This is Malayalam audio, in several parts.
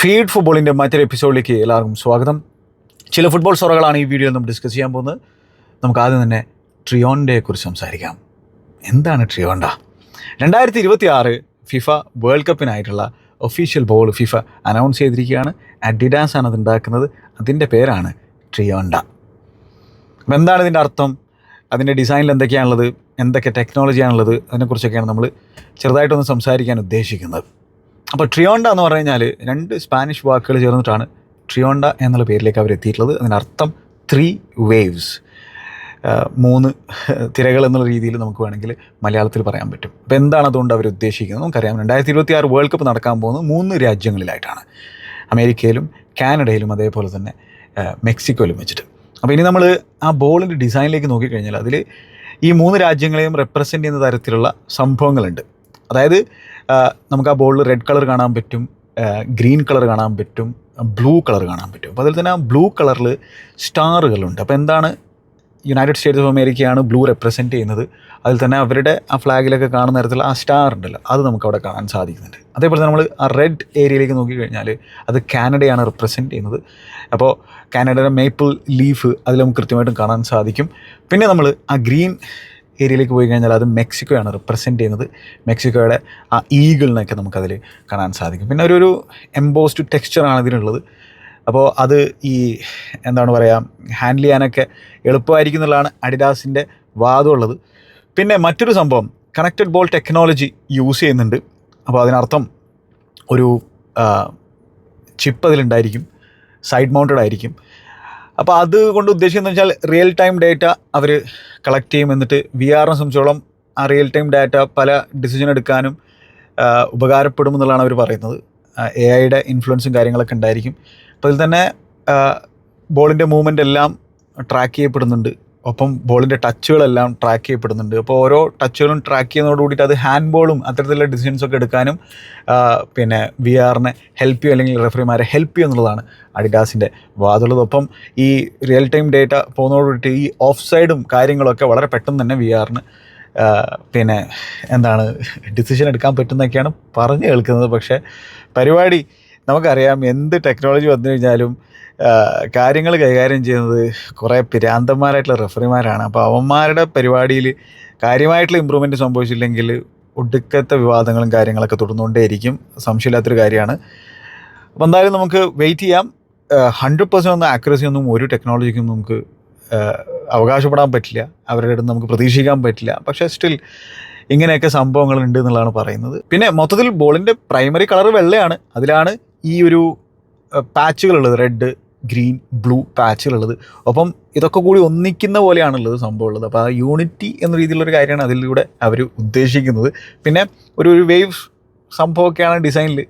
ഫീഡ് ഫുട്ബോളിന്റെ മറ്റൊരു എപ്പിസോഡിലേക്ക് എല്ലാവർക്കും സ്വാഗതം. ചില ഫുട്ബോൾ സൊറകളാണ് ഈ വീഡിയോയിൽ നമ്മൾ ഡിസ്കസ് ചെയ്യാൻ പോകുന്നത്. നമുക്ക് ആദ്യം തന്നെ ട്രിയോണ്ടയെക്കുറിച്ച് സംസാരിക്കാം. എന്താണ് ട്രിയോണ്ട? രണ്ടായിരത്തി ഇരുപത്തി ആറ് ഫിഫ വേൾഡ് കപ്പിനായിട്ടുള്ള ഒഫീഷ്യൽ ബോൾ ഫിഫ അനൗൺസ് ചെയ്തിരിക്കുകയാണ്. അഡിഡാസ് ആണ് അത് ഉണ്ടാക്കുന്നത് അതിന്റെ പേരാണ് ട്രിയോണ്ട. അപ്പം എന്താണ് ഇതിന്റെ അർത്ഥം? അതിന്റെ ഡിസൈനിൽ എന്തൊക്കെയാണുള്ളത്? എന്തൊക്കെ ടെക്നോളജിയാണുള്ളത് അതിനെക്കുറിച്ചൊക്കെയാണ് നമ്മൾ ചെറുതായിട്ടൊന്ന് സംസാരിക്കാൻ ഉദ്ദേശിക്കുന്നത്. അപ്പോൾ ട്രിയോണ്ട എന്ന് പറഞ്ഞു കഴിഞ്ഞാൽ രണ്ട് സ്പാനിഷ് വാക്കുകൾ ചേർന്നിട്ടാണ് ട്രിയോണ്ട എന്നുള്ള പേരിലേക്ക് അവർ എത്തിയിട്ടുള്ളത്. അതിനർത്ഥം ത്രീ വേവ്സ് മൂന്ന് തിരകൾ എന്നുള്ള രീതിയിൽ നമുക്ക് വേണമെങ്കിൽ മലയാളത്തിൽ പറയാൻ പറ്റും. അപ്പോൾ എന്താണ് അതുകൊണ്ട് അവർ ഉദ്ദേശിക്കുന്നത്? നമുക്കറിയാം രണ്ടായിരത്തി ഇരുപത്തി ആറ് വേൾഡ് കപ്പ് നടക്കാൻ പോകുന്നത് മൂന്ന് രാജ്യങ്ങളിലായിട്ടാണ്. അമേരിക്കയിലും കാനഡയിലും അതേപോലെ തന്നെ മെക്സിക്കോയിലും വെച്ചിട്ട്. അപ്പോൾ ഇനി നമ്മൾ ആ ബോളിന്റെ ഡിസൈനിലേക്ക് നോക്കിക്കഴിഞ്ഞാൽ അതിൽ ഈ മൂന്ന് രാജ്യങ്ങളെയും റെപ്രസെന്റ് ചെയ്യുന്ന തരത്തിലുള്ള സംഭവങ്ങളുണ്ട്. അതായത് നമുക്ക് ആ ബോളിൽ റെഡ് കളർ കാണാൻ പറ്റും ഗ്രീൻ കളർ കാണാൻ പറ്റും ബ്ലൂ കളർ കാണാൻ പറ്റും. അപ്പോൾ അതിൽ തന്നെ ആ ബ്ലൂ കളറിൽ സ്റ്റാറുകളുണ്ട്. അപ്പോൾ എന്താണ് യുണൈറ്റഡ് സ്റ്റേറ്റ്സ് ഓഫ് അമേരിക്കയാണ് ബ്ലൂ റെപ്രസെന്റ് ചെയ്യുന്നത്. അതിൽ തന്നെ അവരുടെ ആ ഫ്ലാഗിലൊക്കെ കാണുന്ന തരത്തിലുള്ള ആ സ്റ്റാർ ഉണ്ടല്ലോ അത് നമുക്ക് അവിടെ കാണാൻ സാധിക്കുന്നുണ്ട്. അതേപോലെ നമ്മൾ ആ റെഡ് ഏരിയയിലേക്ക് നോക്കിക്കഴിഞ്ഞാൽ അത് കാനഡയാണ് റെപ്രസെന്റ് ചെയ്യുന്നത്. അപ്പോൾ കാനഡയുടെ മേപ്പിൾ ലീഫ് അതിൽ നമുക്ക് കൃത്യമായിട്ടും കാണാൻ സാധിക്കും. പിന്നെ നമ്മൾ ആ ഗ്രീൻ ഏരിയയിലേക്ക് പോയി കഴിഞ്ഞാൽ അത് മെക്സിക്കോയാണ് റിപ്രസെന്റ് ചെയ്യുന്നത്. മെക്സിക്കോയുടെ ആ ഈഗിളിനൊക്കെ നമുക്കതിൽ കാണാൻ സാധിക്കും. പിന്നെ ഒരു ഒരു എംബോസ്ഡ് ടെക്സ്ചറാണ് ഇതിനുള്ളത്. അപ്പോൾ അത് ഈ എന്താണ് പറയുക ഹാൻഡിൽ ചെയ്യാനൊക്കെ എളുപ്പമായിരിക്കും എന്നുള്ളതാണ് അഡിഡാസിന്റെ വാദമുള്ളത് പിന്നെ മറ്റൊരു സംഭവം കണക്റ്റഡ് ബോൾ ടെക്നോളജി യൂസ് ചെയ്യുന്നുണ്ട്. അപ്പോൾ അതിനർത്ഥം ഒരു ചിപ്പ് അതിലുണ്ടായിരിക്കും. സൈഡ് മൗണ്ടഡ് ആയിരിക്കും. അപ്പോൾ അത് കൊണ്ട് ഉദ്ദേശിക്കുന്നത് വെച്ചാൽ റിയൽ ടൈം ഡേറ്റ അവർ കളക്ട് ചെയ്യും. എന്നിട്ട് വി ആറിനെ സംബന്ധിച്ചോളം ആ റിയൽ ടൈം ഡാറ്റ പല ഡിസിഷൻ എടുക്കാനും ഉപകാരപ്പെടുമെന്നുള്ളതാണ് അവർ പറയുന്നത്. എ ഐയുടെ ഇൻഫ്ലുവൻസും കാര്യങ്ങളൊക്കെ ഉണ്ടായിരിക്കും. അപ്പോൾ അതിൽ തന്നെ ബോളിന്റെ മൂവ്മെന്റ് എല്ലാം ട്രാക്ക് ചെയ്യപ്പെടുന്നുണ്ട്. ഒപ്പം ബോളിന്റെ ടച്ചുകളെല്ലാം ട്രാക്ക് ചെയ്യപ്പെടുന്നുണ്ട്. അപ്പോൾ ഓരോ ടച്ചുകളും ട്രാക്ക് ചെയ്യുന്നതോട് കൂടിയിട്ട് അത് ഹാൻഡ് ബോളും അത്തരത്തിലുള്ള ഡിസിഷൻസ് ഒക്കെ എടുക്കാനും പിന്നെ വി ആറിനെ ഹെൽപ്പ് ചെയ്യും അല്ലെങ്കിൽ റെഫറിമാരെ ഹെൽപ്പ് ചെയ്യും എന്നുള്ളതാണ് അഡിഡാസിന്റെ വാതുള്ളതൊപ്പം ഈ റിയൽ ടൈം ഡേറ്റ പോകുന്നതോടുകൂടിയിട്ട് ഈ ഓഫ് സൈഡും കാര്യങ്ങളൊക്കെ വളരെ പെട്ടെന്ന് തന്നെ വി ആറിന് പിന്നെ എന്താണ് ഡിസിഷൻ എടുക്കാൻ പറ്റുന്നൊക്കെയാണ് പറഞ്ഞു കേൾക്കുന്നത്. പക്ഷേ പരിപാടി നമുക്കറിയാം എന്ത് ടെക്നോളജി വന്നു കഴിഞ്ഞാലും കാര്യങ്ങൾ കൈകാര്യം ചെയ്യുന്നത് കുറേ പിരാന്തന്മാരായിട്ടുള്ള റെഫറിമാരാണ് അപ്പോൾ അവന്മാരുടെ പരിപാടിയിൽ കാര്യമായിട്ടുള്ള ഇമ്പ്രൂവ്മെന്റ് സംഭവിച്ചില്ലെങ്കിൽ ഒടുക്കത്തെ വിവാദങ്ങളും കാര്യങ്ങളൊക്കെ തുടർന്നുകൊണ്ടേയിരിക്കും. സംശയമില്ലാത്തൊരു കാര്യമാണ്. അപ്പോൾ എന്തായാലും നമുക്ക് വെയിറ്റ് ചെയ്യാം. ഹൺഡ്രഡ് പെർസെന്റ് ഒന്നും ആക്യുറസി ഒന്നും ഒരു ടെക്നോളജിക്കും നമുക്ക് അവകാശപ്പെടാൻ പറ്റില്ല. അവരുടെ അടുത്ത് നമുക്ക് പ്രതീക്ഷിക്കാൻ പറ്റില്ല. പക്ഷേ സ്റ്റിൽ ഇങ്ങനെയൊക്കെ സംഭവങ്ങൾ ഉണ്ട് എന്നുള്ളതാണ് പറയുന്നത്. പിന്നെ മൊത്തത്തിൽ ബോളിന്റെ പ്രൈമറി കളർ വെള്ളയാണ്. അതിലാണ് ഈ ഒരു പാച്ചുകളുള്ളത് റെഡ് ഗ്രീൻ ബ്ലൂ പാച്ചുകളുള്ളത്. അപ്പം ഇതൊക്കെ കൂടി ഒന്നിക്കുന്ന പോലെയാണുള്ളത് സംഭവം ഉള്ളത് അപ്പോൾ ആ യൂണിറ്റി എന്ന രീതിയിലുള്ളൊരു കാര്യമാണ് അതിലൂടെ അവർ ഉദ്ദേശിക്കുന്നത്. പിന്നെ ഒരു ഒരു വേവ് സംഭവമൊക്കെയാണ് ഡിസൈനിൽ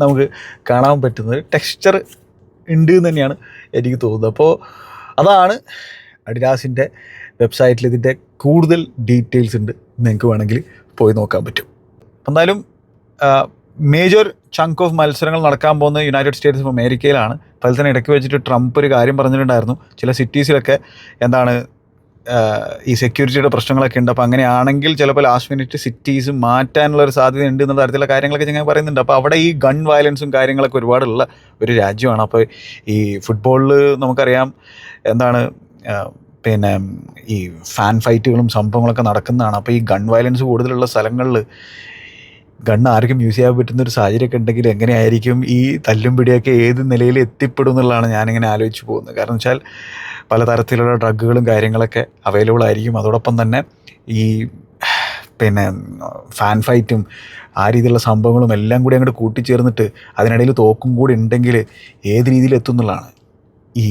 നമുക്ക് കാണാൻ പറ്റുന്നത്. ടെക്സ്ചർ ഉണ്ട് എന്ന് തന്നെയാണ് എനിക്ക് തോന്നുന്നത്. അപ്പോൾ അതാണ് അഡിഡാസിന്റെ വെബ്സൈറ്റിൽ ഇതിന്റെ കൂടുതൽ ഡീറ്റെയിൽസ് ഉണ്ട്. നിങ്ങൾക്ക് വേണമെങ്കിൽ പോയി നോക്കാൻ പറ്റും. എന്തായാലും മേജർ ചങ്ക് ഓഫ് മത്സരങ്ങൾ നടക്കാൻ പോകുന്ന യുണൈറ്റഡ് സ്റ്റേറ്റ്സ് ഓഫ് അമേരിക്കയിലാണ് അതിൽ തന്നെ ഇടയ്ക്ക് വെച്ചിട്ട് ട്രംപ് ഒരു കാര്യം പറഞ്ഞിട്ടുണ്ടായിരുന്നു. ചില സിറ്റീസിലൊക്കെ എന്താണ് ഈ സെക്യൂരിറ്റിയുടെ പ്രശ്നങ്ങളൊക്കെ ഉണ്ട്. അപ്പോൾ അങ്ങനെയാണെങ്കിൽ ചിലപ്പോൾ ലാസ്റ്റ് മിനിറ്റ് സിറ്റീസ് മാറ്റാനുള്ള ഒരു സാധ്യത ഉണ്ട് എന്നുള്ള തരത്തിലുള്ള കാര്യങ്ങളൊക്കെ ഞാൻ പറയുന്നുണ്ട്. അപ്പോൾ അവിടെ ഈ ഗൺ വയലൻസും കാര്യങ്ങളൊക്കെ ഒരുപാടുള്ള ഒരു രാജ്യമാണ്. അപ്പോൾ ഈ ഫുട്ബോളിൽ നമുക്കറിയാം എന്താണ് പിന്നെ ഈ ഫാൻ ഫൈറ്റുകളും സംഭവങ്ങളൊക്കെ നടക്കുന്നതാണ്. അപ്പോൾ ഈ ഗൺ വയലൻസ് കൂടുതലുള്ള സ്ഥലങ്ങളിൽ ഗണ്ണ് ആർക്കും യൂസ് ചെയ്യാൻ പറ്റുന്ന ഒരു സാഹചര്യമൊക്കെ ഉണ്ടെങ്കിൽ എങ്ങനെയായിരിക്കും ഈ തല്ലും പിടിയൊക്കെ ഏത് നിലയിൽ എത്തിപ്പെടും എന്നുള്ളതാണ് ഞാനിങ്ങനെ ആലോചിച്ച് പോകുന്നത്. കാരണം വെച്ചാൽ പലതരത്തിലുള്ള ഡ്രഗുകളും കാര്യങ്ങളൊക്കെ അവൈലബിൾ ആയിരിക്കും. അതോടൊപ്പം തന്നെ ഈ പിന്നെ ഫാൻ ഫൈറ്റും ആ രീതിയിലുള്ള സംഭവങ്ങളും എല്ലാം കൂടി അങ്ങോട്ട് കൂട്ടിച്ചേർന്നിട്ട് അതിനിടയിൽ തോക്കും കൂടി ഉണ്ടെങ്കിൽ ഏത് രീതിയിൽ എത്തും എന്നുള്ളതാണ്. ഈ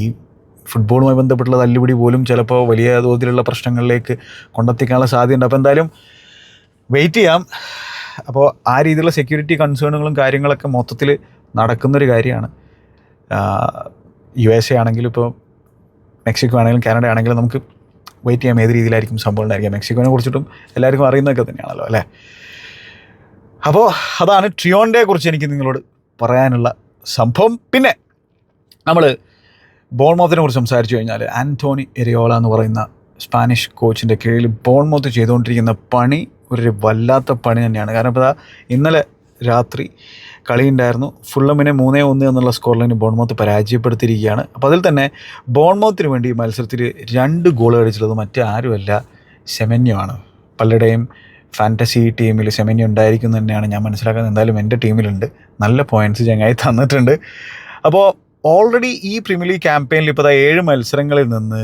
ഫുട്ബോളുമായി ബന്ധപ്പെട്ടുള്ള തല്ലുപിടി പോലും ചിലപ്പോൾ വലിയ തോതിലുള്ള പ്രശ്നങ്ങളിലേക്ക് കൊണ്ടെത്തിക്കാനുള്ള സാധ്യതയുണ്ട്. അപ്പോൾ എന്തായാലും വെയിറ്റ് ചെയ്യാം. അപ്പോൾ ആ രീതിയിലുള്ള സെക്യൂരിറ്റി കൺസേണുകളും കാര്യങ്ങളൊക്കെ മൊത്തത്തിൽ നടക്കുന്നൊരു കാര്യമാണ്. യു എസ് എ ആണെങ്കിലും ഇപ്പോൾ മെക്സിക്കോ ആണെങ്കിലും കാനഡ ആണെങ്കിലും നമുക്ക് വെയിറ്റ് ചെയ്യാം ഏത് രീതിയിലായിരിക്കും സംഭവം ഉണ്ടായിരിക്കുക. മെക്സിക്കോനെ കുറിച്ചിട്ടും എല്ലാവർക്കും അറിയുന്നതൊക്കെ തന്നെയാണല്ലോ അല്ലേ? അപ്പോൾ അതാണ് ട്രിയോണ്ടയെ കുറിച്ച് എനിക്ക് നിങ്ങളോട് പറയാനുള്ള സംഭവം. പിന്നെ നമ്മൾ ബോൾമോത്തിനെ കുറിച്ച് സംസാരിച്ചു കഴിഞ്ഞാൽ ആന്റോണി എരിയോള എന്ന് പറയുന്ന സ്പാനിഷ് കോച്ചിന്റെ കീഴിൽ ബോൾമോത്ത് ചെയ്തുകൊണ്ടിരിക്കുന്ന പണി ഒരു വല്ലാത്ത പണി തന്നെയാണ്. കാരണം ഇപ്പോൾ ഇന്നലെ രാത്രി കളി ഉണ്ടായിരുന്നു. ഫുള്ളമിനെ മൂന്നേ ഒന്ന് എന്നുള്ള സ്കോർ ലൈന് ബോൺമൗത്ത് പരാജയപ്പെടുത്തിയിരിക്കുകയാണ്. അപ്പോൾ അതിൽ തന്നെ ബോൺമൗത്തിന് വേണ്ടി മത്സരത്തിൽ രണ്ട് ഗോൾ അടിച്ചുള്ളത് മറ്റേ ആരുമല്ല സെമന്യോ ആണ് പലരുടെയും ഫാന്റസി ടീമിൽ സെമന്യോ ഉണ്ടായിരിക്കും തന്നെയാണ് ഞാൻ മനസ്സിലാക്കുന്നത്. എന്തായാലും എന്റെ ടീമിലുണ്ട് നല്ല പോയിന്റ്സ് ചങ്ങായി തന്നിട്ടുണ്ട്. അപ്പോൾ ഓൾറെഡി ഈ പ്രീമിയർ ലീഗ് ക്യാമ്പയിനിൽ ഇപ്പോൾ ഏഴ് മത്സരങ്ങളിൽ നിന്ന്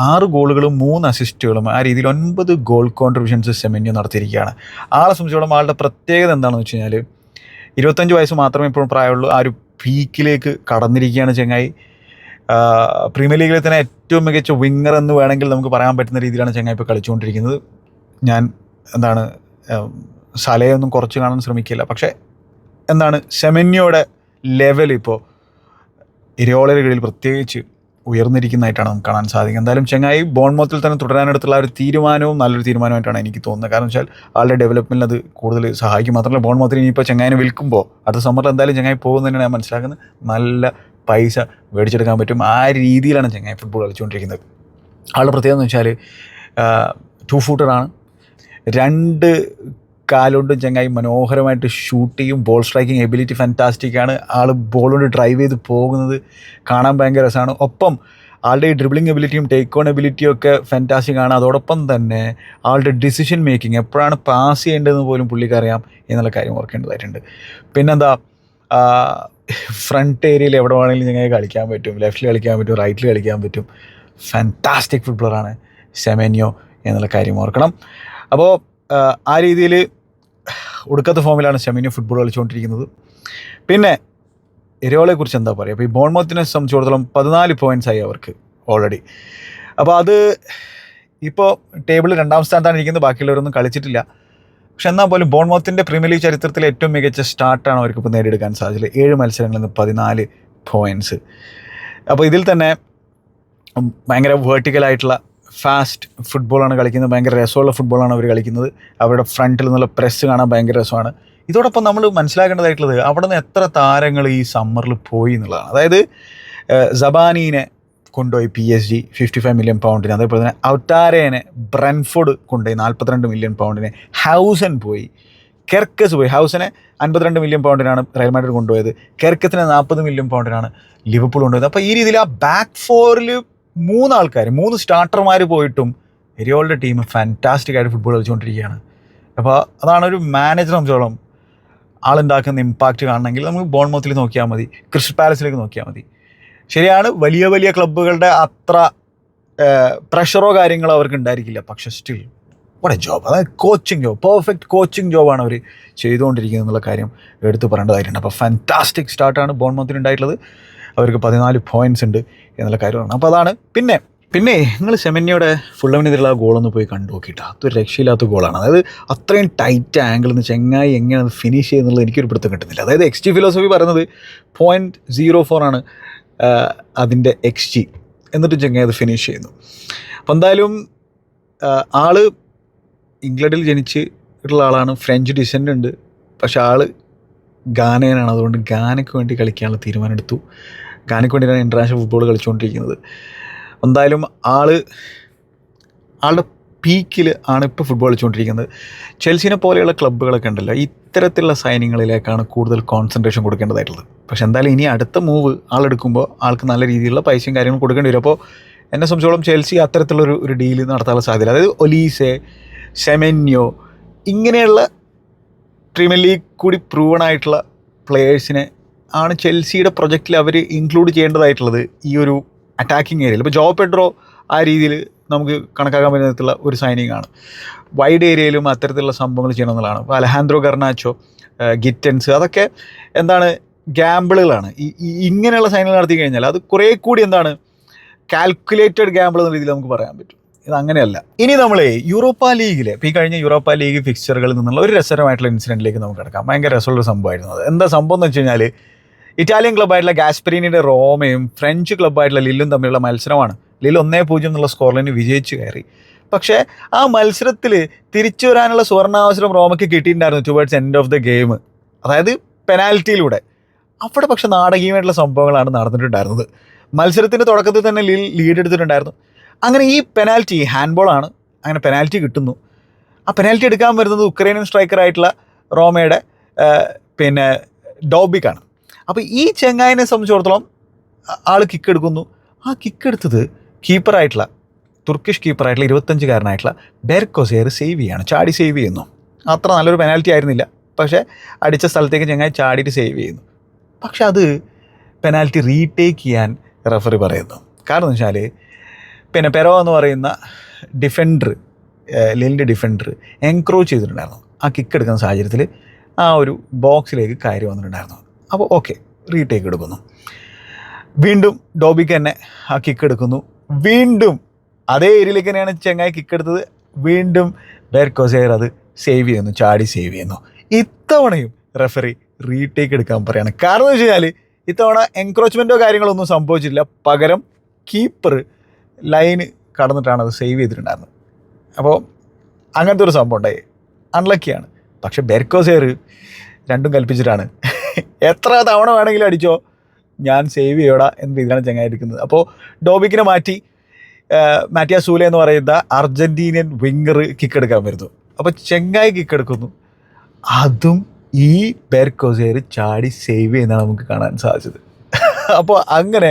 ആറ് ഗോളുകളും മൂന്ന് അസിസ്റ്റുകളും ആ രീതിയിൽ ഒൻപത് ഗോൾ കോൺട്രിബ്യൂഷൻസ് സെമന്യോ നടത്തിയിരിക്കുകയാണ്. ആളെ സംബന്ധിച്ചോളം ആളുടെ പ്രത്യേകത എന്താണെന്ന് വെച്ച് കഴിഞ്ഞാൽ ഇരുപത്തഞ്ച് വയസ്സ് മാത്രമേ ഇപ്പോഴും പ്രായമുള്ളൂ. ആ ഒരു പീക്കിലേക്ക് കടന്നിരിക്കുകയാണ് ചെങ്ങായി. പ്രീമിയർ ലീഗിലെ തന്നെ ഏറ്റവും മികച്ച വിങ്ങർ എന്ന് വേണമെങ്കിൽ നമുക്ക് പറയാൻ പറ്റുന്ന രീതിയിലാണ് ചെങ്ങായി ഇപ്പോൾ കളിച്ചുകൊണ്ടിരിക്കുന്നത്. ഞാൻ എന്താണ് സലയൊന്നും കുറച്ച് കാണാൻ ശ്രമിക്കില്ല. പക്ഷേ എന്താണ് സെമന്യോയുടെ ലെവൽ ഇപ്പോൾ ഇരയോളരുകളിൽ പ്രത്യേകിച്ച് ഉയർന്നിരിക്കുന്നതായിട്ടാണ് നമുക്ക് കാണാൻ സാധിക്കുക എന്തായാലും ചെങ്ങായി ബോൺമോത്തിൽ തന്നെ തുടരാനെടുത്തുള്ള ഒരു തീരുമാനവും നല്ലൊരു തീരുമാനമായിട്ടാണ് എനിക്ക് തോന്നുന്നത്. കാരണം വെച്ചാൽ ആളുടെ ഡെവലപ്മെന്റിൽ അത് കൂടുതൽ സഹായിക്കും. മാത്രമല്ല ബോൺമോത്തിൽ ഇനിയിപ്പോൾ ചെങ്ങായിനെ വിൽക്കുമ്പോൾ അടുത്ത സമ്മറിൽ എന്തായാലും ചെങ്ങായി പോകുന്നതന്നെ ഞാൻ മനസ്സിലാക്കുന്നത്. നല്ല പൈസ മേടിച്ചെടുക്കാൻ പറ്റും. ആ രീതിയിലാണ് ചെങ്ങായി ഫുട്ബോൾ കളിച്ചുകൊണ്ടിരിക്കുന്നത്. ആളുടെ പ്രത്യേകത എന്ന് വെച്ചാൽ ടു ഫൂട്ടറാണ് രണ്ട് കാലുകൊണ്ടും ചങ്ങായി മനോഹരമായിട്ട് ഷൂട്ട് ചെയ്യും. ബോൾ സ്ട്രൈക്കിംഗ് എബിലിറ്റി ഫാന്റാസ്റ്റിക് ആണ്. ആൾ ബോൾ കൊണ്ട് ഡ്രൈവ് ചെയ്ത് പോകുന്നത് കാണാൻ ഭയങ്കര രസമാണ്. ഒപ്പം ആളുടെ ഈ ഡ്രിബിളിംഗ് എബിലിറ്റിയും ടേക്ക് ഓൺ എബിലിറ്റിയും ഒക്കെ ഫാന്റാസ്റ്റിക് ആണ്. അതോടൊപ്പം തന്നെ ആളുടെ ഡിസിഷൻ മേക്കിംഗ് എപ്പോഴാണ് പാസ് ചെയ്യേണ്ടതെന്ന് പോലും പുള്ളിക്കറിയാം എന്നുള്ള കാര്യം ഓർക്കേണ്ടതായിട്ടുണ്ട്. പിന്നെന്താ ഫ്രണ്ട് ഏരിയയിൽ എവിടെ വേണമെങ്കിലും ഞങ്ങൾക്ക് കളിക്കാൻ പറ്റും. ലെഫ്റ്റിൽ കളിക്കാൻ പറ്റും റൈറ്റിൽ കളിക്കാൻ പറ്റും. ഫാന്റാസ്റ്റിക് ഫുട്ബോളറാണ് സെമേനിയോ എന്നുള്ള കാര്യം ഓർക്കണം. അപ്പോൾ ആ രീതിയിൽ ഒടുക്കത്തെ ഫോമിലാണ് സെമേനിയോ ഫുട്ബോൾ കളിച്ചുകൊണ്ടിരിക്കുന്നത്. പിന്നെ എരോളെക്കുറിച്ച് എന്താ പറയുക അപ്പോൾ ഈ ബോൺമോത്തിനെ സംബന്ധിച്ചിടത്തോളം പതിനാല് പോയിന്റ്സ് ആയി അവർക്ക് ഓൾറെഡി അപ്പോൾ അത് ഇപ്പോൾ ടേബിളിൽ രണ്ടാം സ്ഥാനത്താണ് ഇരിക്കുന്നത്. ബാക്കിയുള്ളവരൊന്നും കളിച്ചിട്ടില്ല. പക്ഷെ എന്നാൽ പോലും ബോൺമോത്തിന്റെ പ്രീമിയർ ലീഗ് ചരിത്രത്തിലെ ഏറ്റവും മികച്ച സ്റ്റാർട്ടാണ് അവർക്ക് ഇപ്പോൾ നേടിയെടുക്കാൻ സാധിച്ചത്. ഏഴ് മത്സരങ്ങളിൽ നിന്ന് പതിനാല് പോയിന്റ്സ് അപ്പോൾ ഇതിൽ തന്നെ ഭയങ്കര വേർട്ടിക്കലായിട്ടുള്ള ഫാസ്റ്റ് ഫുട്ബോളാണ് കളിക്കുന്നത് ഭയങ്കര രസമുള്ള ഫുട്ബോളാണ് അവർ കളിക്കുന്നത്. അവരുടെ ഫ്രണ്ടിൽ നിന്നുള്ള പ്രസ് കാണാൻ ഭയങ്കര രസമാണ്. ഇതോടൊപ്പം നമ്മൾ മനസ്സിലാക്കേണ്ടതായിട്ടുള്ളത് അവിടെ നിന്ന് എത്ര താരങ്ങൾ ഈ സമ്മറിൽ പോയി എന്നുള്ളതാണ്. അതായത് സബാനീനെ കൊണ്ടുപോയി P S G fifty five million പൗണ്ടിന് അതേപോലെ തന്നെ ഔട്ടാരേനെ ബ്രൻഫോർഡ് കൊണ്ടുപോയി നാൽപ്പത്തിരണ്ട് മില്യൺ പൗണ്ടിന് ഹൗസൻ പോയി. കെർക്കസ് പോയി. ഹൗസനെ അൻപത്തിരണ്ട് മില്യൺ പൗണ്ടിനാണ് റയൽ കൊണ്ടുപോയത്. കെർക്കത്തിന് നാൽപ്പത് മില്യൺ പൗണ്ടിനാണ് ലിവർപൂൾ കൊണ്ടുപോയത്. അപ്പോൾ ഈ രീതിയിൽ ആ ബാക്ക് ഫോറിൽ മൂന്ന് ആൾക്കാർ മൂന്ന് സ്റ്റാർട്ടർമാർ പോയിട്ടും എരിയോളുടെ ടീം ഫാന്റാസ്റ്റിക് ആയിട്ട് ഫുട്ബോൾ കളിച്ചുകൊണ്ടിരിക്കുകയാണ്. അപ്പോൾ അതാണ് ഒരു മാനേജർ സംബന്ധിച്ചോളം ആളുണ്ടാക്കുന്ന ഇമ്പാക്റ്റ് കാണണമെങ്കിൽ നമുക്ക് ബോൺമൗത്തിൽ നോക്കിയാൽ മതി ക്രിസ്റ്റൽ പാലസിലേക്ക് നോക്കിയാൽ മതി. ശരിയാണ് വലിയ വലിയ ക്ലബ്ബുകളുടെ അത്ര പ്രഷറോ കാര്യങ്ങളോ അവർക്ക് ഉണ്ടായിരിക്കില്ല. പക്ഷേ സ്റ്റിൽ വടെ ജോബ് അതായത് കോച്ചിങ് ജോബ് പെർഫെക്റ്റ് കോച്ചിങ് ജോബാണ് അവർ ചെയ്തുകൊണ്ടിരിക്കുന്നത് എന്നുള്ള കാര്യം എടുത്തു പറയേണ്ടതായിട്ടുണ്ട്. അപ്പോൾ ഫാന്റാസ്റ്റിക് സ്റ്റാർട്ടാണ് ബോൺമൗത്തിൽ ഉണ്ടായിട്ടുള്ളത്. അവർക്ക് പതിനാല് പോയിന്റ്സ് ഉണ്ട് എന്നുള്ള കാര്യമാണ്. അപ്പോൾ അതാണ്. പിന്നെ പിന്നെ നിങ്ങൾ സെമന്യയുടെ ഫുള്ളമിനെതിരുള്ള ഗോളൊന്ന് പോയി കണ്ടു നോക്കിയിട്ട്. അതൊരു രക്ഷയില്ലാത്ത ഗോളാണ് അതായത് അത്രയും ടൈറ്റ് ആംഗിൾ നിന്ന് ചെങ്ങായി എങ്ങനെ അത് ഫിനിഷ് ചെയ്യുന്നുള്ളത് എനിക്കൊരു പിടുത്തം കിട്ടുന്നില്ല. അതായത് എക്സ് ജി ഫിലോസഫി പറയുന്നത് പോയിന്റ് സീറോ ഫോർ ആണ് അതിന്റെ എക്സ് ജി എന്നിട്ട് ചെങ്ങായി അത് ഫിനിഷ് ചെയ്യുന്നു. അപ്പോൾ എന്തായാലും ആൾ ഇംഗ്ലണ്ടിൽ ജനിച്ചിട്ടുള്ള ആളാണ്. ഫ്രഞ്ച് ഡിസെന്റ് ഉണ്ട്. പക്ഷെ ആൾ ഗാനേനാണ്. അതുകൊണ്ട് ഗാനയ്ക്ക് വേണ്ടി കളിക്കാനുള്ള തീരുമാനം എടുത്തു വേണ്ടിയിട്ടാണ് ഇന്റർനാഷണൽ ഫുട്ബോൾ കളിച്ചുകൊണ്ടിരിക്കുന്നത്. എന്തായാലും ആൾ ആളുടെ പീക്കിൽ ആണ് ഇപ്പോൾ ഫുട്ബോൾ കളിച്ചുകൊണ്ടിരിക്കുന്നത്. ചെൽസിനെ പോലെയുള്ള ക്ലബ്ബുകളൊക്കെ ഉണ്ടല്ലോ ഇത്തരത്തിലുള്ള സൈനിങ്ങളിലേക്കാണ് കൂടുതൽ കോൺസെൻട്രേഷൻ കൊടുക്കേണ്ടതായിട്ടുള്ളത്. പക്ഷെ എന്തായാലും ഇനി അടുത്ത മൂവ് ആളെടുക്കുമ്പോൾ ആൾക്ക് നല്ല രീതിയിലുള്ള പൈസയും കാര്യങ്ങളും കൊടുക്കേണ്ടി വരും. അപ്പോൾ എന്നെ സംബന്ധിച്ചോളം ചെൽസി അത്തരത്തിലുള്ള ഒരു ഡീൽ നടത്താനുള്ള സാധ്യത അതായത് ഒലീസെ സെമെന്യോ ഇങ്ങനെയുള്ള പ്രീമിയർ ലീഗ് കൂടി പ്രൂവൺ ആയിട്ടുള്ള പ്ലെയേഴ്സിനെ ആണ് ചെൽസിയുടെ പ്രൊജക്റ്റിൽ അവർ ഇൻക്ലൂഡ് ചെയ്യേണ്ടതായിട്ടുള്ളത് ഈ ഒരു അറ്റാക്കിംഗ് ഏരിയയിൽ ഇപ്പോൾ ജോ പെഡ്രോ ആ രീതിയിൽ നമുക്ക് കണക്കാക്കാൻ പറ്റുന്ന ഒരു സൈനിങ് ആണ്. വൈഡ് ഏരിയയിലും അത്തരത്തിലുള്ള സംഭവങ്ങൾ ചെയ്യണം എന്നുള്ളതാണ് ഇപ്പോൾ അലഹാൻഡ്രോ ഗർണാച്ചോ ഗിറ്റൻസ് അതൊക്കെ എന്താണ് ഗ്യാമ്പിളുകളാണ് ഈ- ഇങ്ങനെയുള്ള സൈനുകൾ നടത്തി കഴിഞ്ഞാൽ അത് കുറേ കൂടി എന്താണ് കാൽക്കുലേറ്റഡ് ഗ്യാമ്പിൾ എന്ന രീതിയിൽ നമുക്ക് പറയാൻ പറ്റും. ഇത് അങ്ങനെയല്ല. ഇനി നമ്മൾ യൂറോപ്പ ലീഗിലെ ഇപ്പോൾ ഈ കഴിഞ്ഞ യൂറോപ്പ ലീഗ് ഫിക്സ്ചറുകളിൽ നിന്നുള്ള ഒരു രസകരമായിട്ടുള്ള ഇൻസിഡന്റിലേക്ക് നമുക്ക് കിടക്കാം. ഭയങ്കര രസമുള്ള സംഭവമായിരുന്നു അത്. എന്താ സംഭവം എന്ന് വെച്ച് കഴിഞ്ഞാൽ ഇറ്റാലിയൻ ക്ലബ്ബായിട്ടുള്ള ഗാസ്പെരീനിയുടെ റോമയും ഫ്രഞ്ച് ക്ലബ്ബായിട്ടുള്ള ലില്ലും തമ്മിലുള്ള മത്സരമാണ്. ലിൽ ഒന്നേ പൂജ്യം എന്നുള്ള സ്കോർ ലൈനിൽ വിജയിച്ച് കയറി. പക്ഷേ ആ മത്സരത്തിൽ തിരിച്ചു വരാനുള്ള സുവർണാവസരം റോമയ്ക്ക് കിട്ടിയിട്ടുണ്ടായിരുന്നു towards end of the game അതായത് പെനാൽറ്റിയിലൂടെ. അവിടെ പക്ഷേ നാടകീയമായിട്ടുള്ള സംഭവങ്ങളാണ് നടന്നിട്ടുണ്ടായിരുന്നത്. മത്സരത്തിന്റെ തുടക്കത്തിൽ തന്നെ ലിൽ ലീഡ് എടുത്തിട്ടുണ്ടായിരുന്നു. അങ്ങനെ ഈ പെനാൽറ്റി ഹാൻഡ്ബോളാണ് അങ്ങനെ പെനാൽറ്റി കിട്ടുന്നു. ആ പെനാൽറ്റി എടുക്കാൻ വരുന്നത് ഉക്രൈനിയൻ സ്ട്രൈക്കറായിട്ടുള്ള റോമയുടെ പിന്നെ ഡോബിക്കാണ്. അപ്പോൾ ഈ ചെങ്ങായനെ സംബന്ധിച്ചിടത്തോളം ആൾ കിക്ക് എടുക്കുന്നു. ആ കിക്ക് എടുത്തത് കീപ്പറായിട്ടുള്ള തുർക്കിഷ് കീപ്പറായിട്ടുള്ള ഇരുപത്തഞ്ചുകാരനായിട്ടുള്ള ബെർക്കോസേർ സേവ് ചെയ്യാണ്. ചാടി സേവ് ചെയ്യുന്നു. അത്ര നല്ലൊരു പെനാൽറ്റി ആയിരുന്നില്ല. പക്ഷേ അടിച്ച സ്ഥലത്തേക്ക് ചെങ്ങായി ചാടിയിട്ട് സേവ് ചെയ്യുന്നു. പക്ഷെ അത് പെനാൽറ്റി റീടേക്ക് ചെയ്യാൻ റെഫറി പറയുന്നു. കാരണം എന്ന് വെച്ചാൽ പിന്നെ പെരോ എന്ന് പറയുന്ന ഡിഫൻഡർ ലിലിന്റെ ഡിഫൻഡർ എൻക്രോച്ച് ചെയ്തിട്ടുണ്ടായിരുന്നു. ആ കിക്ക് എടുക്കുന്ന സാഹചര്യത്തിൽ ആ ഒരു ബോക്സിലേക്ക് കയറി വന്നിട്ടുണ്ടായിരുന്നു. അപ്പോൾ ഓക്കെ റീടേക്ക് എടുക്കുന്നു. വീണ്ടും ഡോബിക്ക് തന്നെ ആ കിക്ക് എടുക്കുന്നു. വീണ്ടും അതേ ഏരിയയിലേക്ക് തന്നെയാണ് ചെങ്ങായി കിക്ക് എടുത്തത്. വീണ്ടും ബെർക്കോസെയർ അത് സേവ് ചെയ്യുന്നു ചാടി സേവ് ചെയ്യുന്നു. ഇത്തവണയും റെഫറി റീടേക്ക് എടുക്കാൻ പറയാണ്. കാരണം എന്ന് വെച്ച് കഴിഞ്ഞാൽ ഇത്തവണ എൻക്രോച്ച്മെന്റോ കാര്യങ്ങളോ ഒന്നും സംഭവിച്ചില്ല പകരം കീപ്പർ ലൈൻ കടന്നിട്ടാണ് അത് സേവ് ചെയ്തിട്ടുണ്ടായിരുന്നത്. അപ്പോൾ അങ്ങനത്തെ ഒരു സംഭവം ഉണ്ടായി. അൺലക്കിയാണ് പക്ഷേ ബെർക്കോസെയർ രണ്ടും കൽപ്പിച്ചിട്ടാണ് എത്ര തവണ വേണമെങ്കിലും അടിച്ചോ. ഞാൻ സേവ് ചെയ്യടാ എന്ന രീതിയിലാണ് ചങ്ങായി എടുക്കുന്നത് അപ്പോൾ ഡോബിക്കിനെ മാറ്റി മാറ്റിയ സൂല എന്ന് പറയുന്ന അർജന്റീനിയൻ വിങ്ങർ കിക്ക് എടുക്കാൻ വരുന്നു. അപ്പോൾ ചെങ്ങായി കിക്ക് എടുക്കുന്നു. അതും ഈ ബെർക്കോസേർ ചാടി സേവ് ചെയ്യുന്നതാണ് നമുക്ക് കാണാൻ സാധിച്ചത്. അപ്പോൾ അങ്ങനെ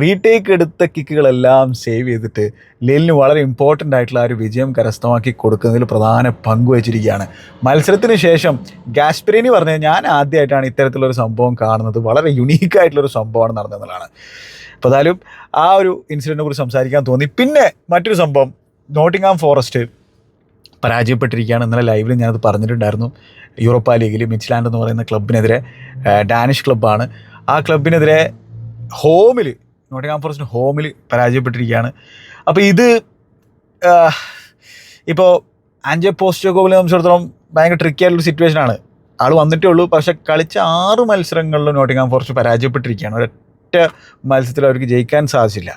റീടേക്ക് എടുത്ത കിക്കുകളെല്ലാം സേവ് ചെയ്തിട്ട് ലെലിന് വളരെ ഇമ്പോർട്ടന്റ് ആയിട്ടുള്ള ആ ഒരു വിജയം കരസ്ഥമാക്കി കൊടുക്കുന്നതിൽ പ്രധാന പങ്ക് വഹിച്ചിരിക്കുകയാണ്. മത്സരത്തിന് ശേഷം ഗാസ്പെരിനി പറഞ്ഞത് ഞാൻ ആദ്യമായിട്ടാണ് ഇത്തരത്തിലൊരു സംഭവം കാണുന്നത്. വളരെ യുണീക്ക് ആയിട്ടുള്ളൊരു സംഭവമാണ് നടന്നതെന്നുള്ളതാണ് അപ്പോൾ ഏതായാലും ആ ഒരു ഇൻസിഡന്റിനെ കുറിച്ച് സംസാരിക്കാൻ തോന്നി. പിന്നെ മറ്റൊരു സംഭവം നോട്ടിംഗാം ഫോറസ്റ്റ് പരാജയപ്പെട്ടിരിക്കുകയാണ്. ഇന്നലെ ലൈവിൽ ഞാനത് പറഞ്ഞിട്ടുണ്ടായിരുന്നു. യൂറോപ്പ ലീഗിൽ മിച്ച്ലാൻഡ് എന്ന് പറയുന്ന ക്ലബിനെതിരെ ഡാനിഷ് ക്ലബ്ബാണ് ആ ക്ലബിനെതിരെ ഹോമിൽ നോട്ടിംഗാം ഫോറസ്റ്റ് ഹോമിൽ പരാജയപ്പെട്ടിരിക്കുകയാണ്. അപ്പോൾ ഇത് ഇപ്പോൾ ആൻജെ പോസ്റ്റോകോവിനെ സംബന്ധിച്ചിടത്തോളം ഭയങ്കര ട്രിക്കി ആയിട്ടുള്ള സിറ്റുവേഷനാണ് ആൾ വന്നിട്ടേ ഉള്ളൂ പക്ഷെ കളിച്ച ആറ് മത്സരങ്ങളിലും നോട്ടിംഗാം ഫോറസ്റ്റ് പരാജയപ്പെട്ടിരിക്കുകയാണ്. ഒരൊറ്റ മത്സരത്തിൽ അവർക്ക് ജയിക്കാൻ സാധിച്ചില്ല.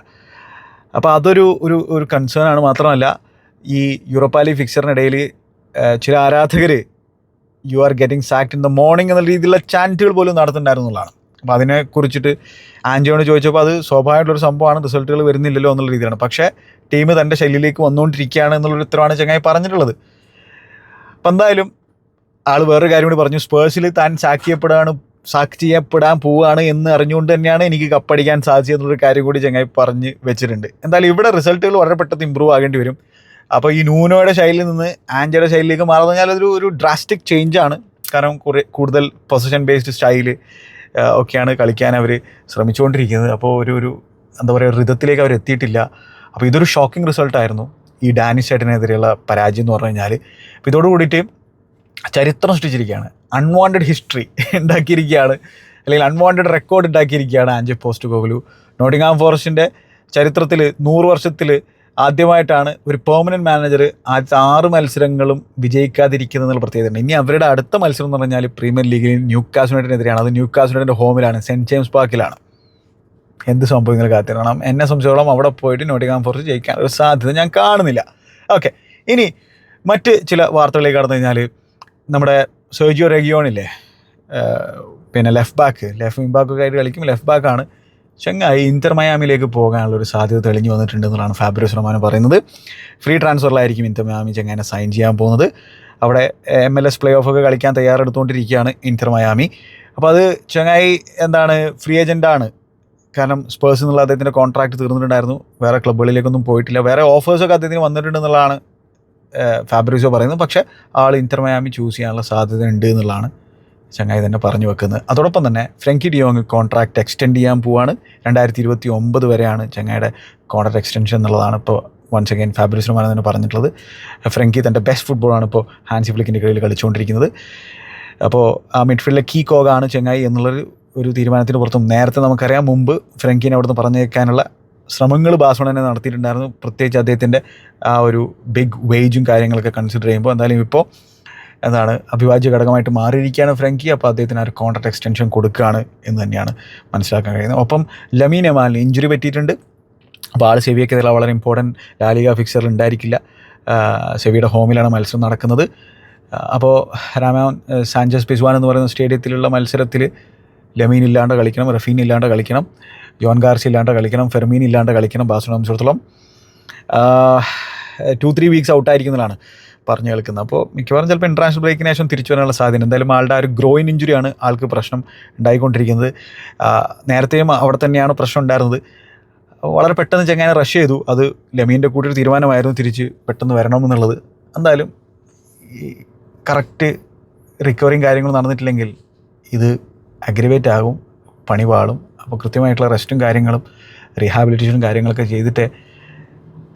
അപ്പോൾ അതൊരു ഒരു ഒരു കൺസേൺ ആണ്. മാത്രമല്ല ഈ യൂറോപ്പാലി ഫിക്സറിനിടയിൽ ചില ആരാധകർ you are getting sacked in the morning എന്ന രീതിയിലുള്ള ചാന്റുകൾ പോലും നടത്തുന്നുണ്ടായിരുന്നു എന്നുള്ളതാണ്. അപ്പോൾ അതിനെ കുറിച്ചിട്ട് ആൻജിയോട് ചോദിച്ചപ്പോൾ അത് സ്വാഭാവികമായിട്ടുള്ളൊരു സംഭവമാണ് റിസൾട്ടുകൾ വരുന്നില്ലല്ലോ എന്നുള്ള രീതിയിലാണ്. പക്ഷേ ടീം തന്റെ ശൈലിയിലേക്ക് വന്നുകൊണ്ടിരിക്കുകയാണ് എന്നുള്ളൊരു ഉത്തരവാണ് ചങ്ങായി പറഞ്ഞിട്ടുള്ളത്. അപ്പം എന്തായാലും ആൾ വേറൊരു കാര്യം കൂടി പറഞ്ഞു. സ്പേഴ്സിൽ താൻ സാക്ഷിയപ്പെടാണ് സാക്ഷി ചെയ്യപ്പെടാൻ പോവുകയാണ് എന്ന് അറിഞ്ഞുകൊണ്ട് തന്നെയാണ് എനിക്ക് കപ്പടിക്കാൻ സാധിച്ചതെന്നുള്ളൊരു കാര്യം കൂടി ചങ്ങായി പറഞ്ഞ് വെച്ചിട്ടുണ്ട്. എന്തായാലും ഇവിടെ റിസൾട്ടുകൾ വളരെ പെട്ടെന്ന് ഇമ്പ്രൂവ് ആകേണ്ടി വരും. അപ്പോൾ ഈ നൂനോയുടെ ശൈലിയിൽ നിന്ന് ആൻജയുടെ ശൈലിയിലേക്ക് മാറുന്ന കഴിഞ്ഞാൽ അതൊരു ഒരു ഡ്രാസ്റ്റിക് ചേഞ്ച് ആണ്. കാരണം കുറേ കൂടുതൽ പൊസിഷൻ ബേസ്ഡ് സ്റ്റൈൽ ഒക്കെയാണ് കളിക്കാൻ അവർ ശ്രമിച്ചുകൊണ്ടിരിക്കുന്നത്. അപ്പോൾ ഒരു ഒരു എന്താ പറയുക ഋതത്തിലേക്ക് അവർ എത്തിയിട്ടില്ല. അപ്പോൾ ഇതൊരു ഷോക്കിംഗ് റിസൾട്ടായിരുന്നു ഈ ഡാനിഷ് ചേട്ടനെതിരെയുള്ള പരാജയം എന്ന് പറഞ്ഞു കഴിഞ്ഞാൽ അപ്പോൾ ഇതോട് കൂടിയിട്ട് ചരിത്രം സൃഷ്ടിച്ചിരിക്കുകയാണ്. അൺവാണ്ടഡ് ഹിസ്റ്ററി ഉണ്ടാക്കിയിരിക്കുകയാണ്. അല്ലെങ്കിൽ അൺവാണ്ടഡ് റെക്കോർഡ് ഉണ്ടാക്കിയിരിക്കുകയാണ് ആൻജെ പോസ്റ്റ് ഗോകുലു. നോട്ടിംഗാം ഫോറസ്റ്റിന്റെ ചരിത്രത്തിൽ നൂറ് വർഷത്തിൽ ആദ്യമായിട്ടാണ് ഒരു പെർമനന്റ് മാനേജർ ആദ്യത്തെ ആറ് മത്സരങ്ങളും വിജയിക്കാതിരിക്കുന്നത് എന്നുള്ള പ്രത്യേകതയുണ്ട് ഇനി അവരുടെ അടുത്ത മത്സരം എന്ന് പറഞ്ഞാൽ പ്രീമിയർ ലീഗിൽ ന്യൂ കാസുനേറ്റിനെതിരെയാണ് അത് ന്യൂ കാസുനേറ്റിന്റെ ഹോമിലാണ് സെന്റ് ജെയിംസ് പാർക്കിലാണ് എന്ത് സംഭവങ്ങൾ കാത്തിരണം എന്നെ സംബന്ധിച്ചോളം അവിടെ പോയിട്ട് നോട്ടിംഗാം ഫോറസ്റ്റ് ജയിക്കാൻ ഒരു സാധ്യത ഞാൻ കാണുന്നില്ല. ഓക്കെ ഇനി മറ്റ് ചില വാർത്തകളിലേക്ക് കടന്നു കഴിഞ്ഞാൽ നമ്മുടെ സെർജിയോ റെഗിയോണില്ലേ പിന്നെ ലെഫ്റ്റ് ബാക്ക് ലെഫ്റ്റ് വിങ് ബാക്കൊക്കെ ആയിട്ട് കളിക്കും. ലെഫ്റ്റ് ബാക്കാണ് ചെങ്ങായി ഇന്റർ മയാമിലേക്ക് പോകാനുള്ള ഒരു സാധ്യത തെളിഞ്ഞു വന്നിട്ടുണ്ട് എന്നുള്ളതാണ് ഫാബ്രിസ് റഹ്മാൻ പറയുന്നത്. ഫ്രീ ട്രാൻസ്ഫറിലായിരിക്കും ഇന്റർ മയാമി ചെങ്ങാനെ സൈൻ ചെയ്യാൻ പോകുന്നത്. അവിടെ M L S play off ഒക്കെ കളിക്കാൻ തയ്യാറെടുത്തുകൊണ്ടിരിക്കുകയാണ് ഇന്റർ മയാമി. അപ്പോൾ അത് ചെങ്ങായി എന്താണ് ഫ്രീ ഏജന്റാണ് കാരണം സ്പേഴ്സ് എന്നുള്ള അദ്ദേഹത്തിന്റെ കോൺട്രാക്ട് തീർന്നിട്ടുണ്ടായിരുന്നു. വേറെ ക്ലബ്ബുകളിലേക്കൊന്നും പോയിട്ടില്ല. വേറെ ഓഫേഴ്സൊക്കെ അദ്ദേഹത്തിന് വന്നിട്ടുണ്ട് എന്നുള്ളതാണ് ഫാബ്രിസോ പറയുന്നത്. പക്ഷേ ആൾ ഇന്റർ മയാമി ചൂസ് ചെയ്യാനുള്ള സാധ്യത ഉണ്ട് എന്നുള്ളതാണ് ചങ്ങായി തന്നെ പറഞ്ഞു വെക്കുന്നത്. അതോടൊപ്പം തന്നെ ഫ്രങ്കി ഡിയോങ് കോൺട്രാക്ട് എക്സ്റ്റെൻഡ് ചെയ്യാൻ പോവാണ്. രണ്ടായിരത്തി ഇരുപത്തി ഒമ്പത് വരെയാണ് ചങ്ങായുടെ കോൺട്രാക്ട് എക്സ്റ്റൻഷൻ എന്നുള്ളതാണ് ഇപ്പോൾ വൺസ് അഗൈൻ ഫാബ്രിസ് റഹ്മാൻ തന്നെ പറഞ്ഞിട്ടുള്ളത്. ഫ്രങ്കി തന്റെ ബെസ്റ്റ് ഫുട്ബോളാണ് ഇപ്പോൾ ഹാൻസി ഫ്ലിക്കിന്റെ കീഴിൽ കളിച്ചുകൊണ്ടിരിക്കുന്നത്. അപ്പോൾ ആ മിഡ്ഫീൽഡിലെ കീ കോഗാണ് ചെങ്ങായി എന്നുള്ളൊരു ഒരു തീരുമാനത്തിന് പുറത്തും നേരത്തെ നമുക്കറിയാം. മുമ്പ് ഫ്രങ്കിനെ അവിടുന്ന് പറഞ്ഞേക്കാനുള്ള ശ്രമങ്ങൾ തന്നെ നടത്തിയിട്ടുണ്ടായിരുന്നു. പ്രത്യേകിച്ച് അദ്ദേഹത്തിന്റെ ആ ഒരു ബിഗ് വേജും കാര്യങ്ങളൊക്കെ കൺസിഡർ ചെയ്യുമ്പോൾ എന്തായാലും ഇപ്പോൾ എന്താണ് അഭിവാജ്യ ഘടകമായിട്ട് മാറിയിരിക്കുകയാണ് ഫ്രങ്കി. അപ്പോൾ അദ്ദേഹത്തിന് ആ ഒരു കോൺട്രാക്ട് എക്സ്റ്റൻഷൻ കൊടുക്കുകയാണ് എന്ന് തന്നെയാണ് മനസ്സിലാക്കാൻ കഴിയുന്നത്. ഒപ്പം ലമീൻ എമാലിന് ഇഞ്ചുറി പറ്റിയിട്ടുണ്ട്. അപ്പോൾ ആൾ സെവിയൊക്കെതിരെ വളരെ ഇമ്പോർട്ടന്റ് ലാലിക ഫിക്സറിൽ ഉണ്ടായിരിക്കില്ല. സെവിയുടെ ഹോമിലാണ് മത്സരം നടക്കുന്നത്. അപ്പോൾ രാമോൻ സാഞ്ചസ് പിസ്വാൻ എന്ന് പറയുന്ന സ്റ്റേഡിയത്തിലുള്ള മത്സരത്തിൽ ലമീൻ ഇല്ലാണ്ട് കളിക്കണം റഫീൻ ഇല്ലാണ്ട് കളിക്കണം ജോൺ ഗാർസി ഇല്ലാണ്ട് കളിക്കണം ഫെർമീൻ ഇല്ലാണ്ട് കളിക്കണം ബാസിനെ സംബന്ധിച്ചിടത്തോളം. ടു ത്രീ വീക്സ് ഔട്ടായിരിക്കുന്നതാണ് പറഞ്ഞു കേൾക്കുന്നത്. അപ്പോൾ മിക്കവാറും ചിലപ്പോൾ ഇന്റർനാഷണൽ ബ്രേക്കിന് ശേഷം തിരിച്ചു വരാനുള്ള സാധ്യത എന്തായാലും ആളുടെ ആ ഒരു ഗ്രോയിൻ ഇഞ്ചുറിയാണ് ആൾക്ക് പ്രശ്നം ഉണ്ടായിക്കൊണ്ടിരിക്കുന്നത്. നേരത്തെയും അവിടെ തന്നെയാണ് പ്രശ്നം ഉണ്ടായിരുന്നത്. വളരെ പെട്ടെന്ന് ചെങ്ങനെ റഷ് ചെയ്തു. അത് ലമീന്റെ കൂടി ഒരു തീരുമാനമായിരുന്നു തിരിച്ച് പെട്ടെന്ന് വരണമെന്നുള്ളത്. എന്തായാലും ഈ കറക്റ്റ് റിക്കവറിങ് കാര്യങ്ങളും നടന്നിട്ടില്ലെങ്കിൽ ഇത് അഗ്രിവേറ്റ് ആകും പണി പാളും. അപ്പോൾ കൃത്യമായിട്ടുള്ള റെസ്റ്റും കാര്യങ്ങളും റീഹാബിലിറ്റേഷനും കാര്യങ്ങളൊക്കെ ചെയ്തിട്ടേ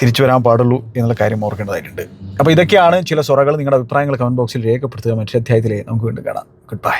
തിരിച്ചു വരാൻ പാടുള്ളൂ എന്നുള്ള കാര്യം ഓർക്കേണ്ടതായിട്ടുണ്ട്. അപ്പോൾ ഇതൊക്കെയാണ് ചില സ്വറകൾ നിങ്ങളുടെ അഭിപ്രായങ്ങൾ കമന്റ് ബോക്സിൽ രേഖപ്പെടുത്തുക. മറ്റൊരു അധ്യായത്തിലെ നമുക്ക് വീണ്ടും കാണാം. Good bye